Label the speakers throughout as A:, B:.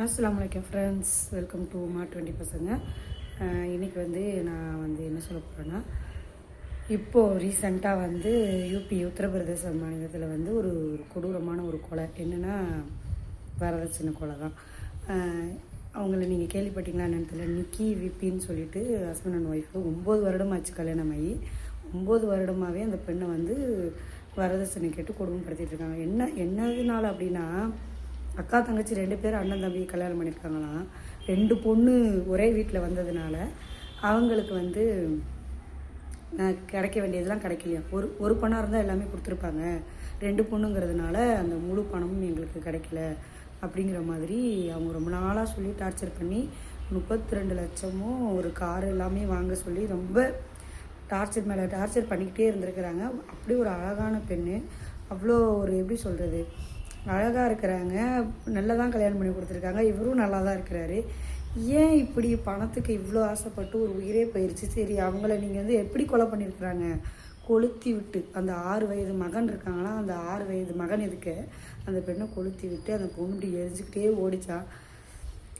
A: அஸ்லாம் வலைக்கம் friends welcome to மா டுவெண்ட்டி பசங்க. இன்றைக்கி இன்னைக்கு வந்து நான் வந்து என்ன சொல்ல போகிறேன்னா இப்போது ரீசண்டாக வந்து யூபி உத்தரப்பிரதேச மாநிலத்தில் வந்து ஒரு கொடூரமான ஒரு கொலை. என்னென்னா வரதட்சணை கொலை தான். அவங்கள நீங்கள் கேள்விப்பட்டீங்களா என்னன்னு தெரியல. நிக்கி விப்பின்னு சொல்லிட்டு ஹஸ்பண்ட் அண்ட் ஒய்ஃபு ஒம்பது வருடம் ஆச்சு கல்யாணம் ஆகி ஒம்பது வருடமாகவே அந்த பெண்ணை வந்து வரதட்சணை கேட்டு கொடுமைப்படுத்திட்டு இருக்காங்க. என்ன என்னதுனால அப்படின்னா அக்கா தங்கச்சி ரெண்டு பேரும் அண்ணன் தம்பி கல்யாணம் பண்ணியிருக்காங்களாம் ரெண்டு பொண்ணு ஒரே வீட்டில் வந்ததுனால அவங்களுக்கு வந்து கிடைக்க வேண்டியதெல்லாம் கிடைக்கலையா? ஒரு ஒரு பணம் இருந்தால் எல்லாமே கொடுத்துருப்பாங்க. ரெண்டு பொண்ணுங்கிறதுனால அந்த முழு பணமும் எங்களுக்கு கிடைக்கல அப்படிங்கிற மாதிரி அவங்க ரொம்ப நாளாக சொல்லி டார்ச்சர் பண்ணி முப்பத்தி ரெண்டு லட்சமும் ஒரு கார் எல்லாமே வாங்க சொல்லி ரொம்ப டார்ச்சர் மேலே டார்ச்சர் பண்ணிக்கிட்டே இருந்திருக்கிறாங்க. அப்படி ஒரு அழகான பெண்ணு. அவ்வளோ ஒரு எப்படி சொல்கிறது அழகாக இருக்கிறாங்க. நல்லா தான் கல்யாணம் பண்ணி கொடுத்துருக்காங்க. இவரும் நல்லா தான் இருக்கிறாரு. ஏன் இப்படி பணத்துக்கு இவ்வளோ ஆசைப்பட்டு ஒரு உயிரே போயிடுச்சு சரி அவங்கள நீங்கள் வந்து எப்படி கொலை பண்ணியிருக்கிறாங்க? கொளுத்தி விட்டு. அந்த ஆறு வயது மகன் இருக்காங்கன்னா அந்த ஆறு வயது மகன் எதுக்கு? அந்த பெண்ணை கொளுத்தி விட்டு அந்த பொண்ணு இப்படி எரிஞ்சுக்கிட்டே ஓடிச்சான்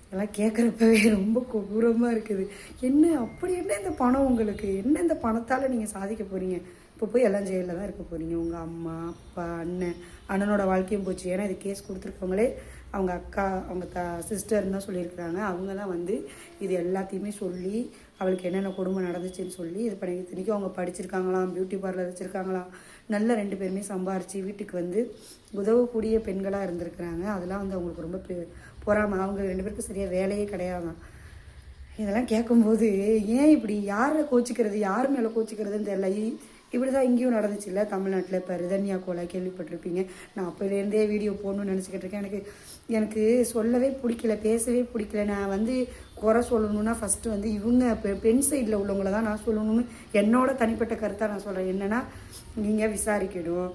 A: இதெல்லாம் கேட்குறப்பவே ரொம்ப கொடூரமாக இருக்குது. என்ன அப்படி என்ன இந்த பணம் உங்களுக்கு? என்ன இந்த பணத்தால் நீங்கள் சாதிக்க போகிறீங்க இப்போ போய் எல்லாம் ஜெயிலில் தான் இருக்க போகிறீங்க உங்கள் அம்மா அப்பா அண்ணன் அண்ணனோட வாழ்க்கையும் போச்சு. ஏன்னா இது கேஸ் கொடுத்துருக்கவங்களே அவங்க அக்கா அவங்க த சிஸ்டர்னு தான் சொல்லியிருக்கிறாங்க. அவங்க தான் வந்து இது எல்லாத்தையுமே சொல்லி அவளுக்கு என்னென்ன கொடுமை நடந்துச்சுன்னு சொல்லி இது பண்ணி இத்தனைக்கும் அவங்க படிச்சிருக்காங்களாம் பியூட்டி பார்லர் வச்சுருக்காங்களாம். நல்ல ரெண்டு பேருமே சம்பாரித்து வீட்டுக்கு வந்து உதவக்கூடிய பெண்களாக இருந்திருக்கிறாங்க. அதெல்லாம் வந்து அவங்களுக்கு ரொம்ப பெ- அவங்க ரெண்டு பேருக்கும் சரியாக வேலையே கிடையாதான். இதெல்லாம் கேட்கும்போது ஏன் இப்படி யாரை கோச்சிக்கிறது யார் மேலே கோச்சிக்கிறதுன்னு தெரியல. இப்படி தான் இங்கேயும் நடந்துச்சு இல்லை தமிழ்நாட்டில் இப்போ ரிதன்யா கோலா கேள்விப்பட்டிருப்பீங்க. நான் அப்போலேருந்தே வீடியோ போடணும்னு நினச்சிக்கிட்டு இருக்கேன். எனக்கு எனக்கு சொல்லவே பிடிக்கல பேசவே பிடிக்கல. நான் வந்து குறை சொல்லணும்னா ஃபஸ்ட்டு வந்து இவங்க பெ- பெண் சைடில் உள்ளவங்கள தான் நான் சொல்லணும்னு என்னோட தனிப்பட்ட கருத்தாக நான் சொல்கிறேன் என்னென்னா நீங்கள் விசாரிக்கணும்.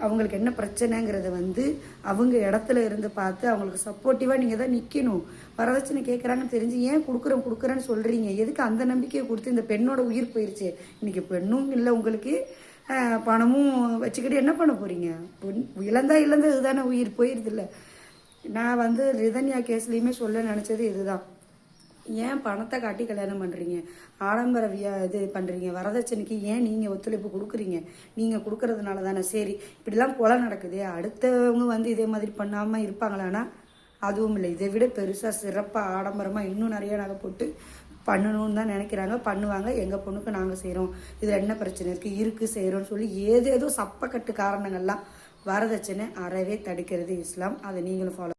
A: அவங்களுக்கு என்ன பிரச்சனைங்கிறத வந்து அவங்க இடத்துல இருந்து பார்த்து அவங்களுக்கு சப்போர்ட்டிவாக நீங்கள் தான் நிற்கணும் வரதட்சணை கேட்குறாங்கன்னு தெரிஞ்சு ஏன் கொடுக்குறேன் கொடுக்குறேன்னு சொல்கிறீங்க எதுக்கு அந்த நம்பிக்கையை கொடுத்து இந்த பெண்ணோட உயிர் போயிடுச்சு இன்றைக்கி பெண்ணும் இல்லை உங்களுக்கு பணமும் வச்சுக்கிட்டு என்ன பண்ண போகிறீங்க இழந்தா இழந்தது தானே உயிர் போயிருது இல்லை நான் வந்து ரிதன்யா கேஸ்லேயுமே சொல்ல நினச்சது இதுதான். ஏன் பணத்தை காட்டி கல்யாணம் பண்ணுறீங்க ஆடம்பர வியா இது பண்ணுறீங்க வரதட்சணைக்கு ஏன் நீங்கள் ஒத்துழைப்பு கொடுக்குறீங்க? நீங்கள் கொடுக்கறதுனால தானே. சரி இப்படிலாம் கொலை நடக்குது. அடுத்தவங்க வந்து இதே மாதிரி பண்ணாமல் இருப்பாங்களான்னா அதுவும் இல்லை. இதை விட பெருசாக சிறப்பாக ஆடம்பரமாக இன்னும் நிறைய நகை போட்டு பண்ணணும்னு தான் நினைக்கிறாங்க. பண்ணுவாங்க. எங்கள் பொண்ணுக்கு நாங்கள் செய்கிறோம் இதில் என்ன பிரச்சனை இருக்குது இருக்குது செய்கிறோம்னு சொல்லி ஏதேதோ சப்பக்கட்டு காரணங்கள்லாம் வரதட்சணை அறவே தடுக்கிறது இஸ்லாம். அதை நீங்களும் ஃபாலோ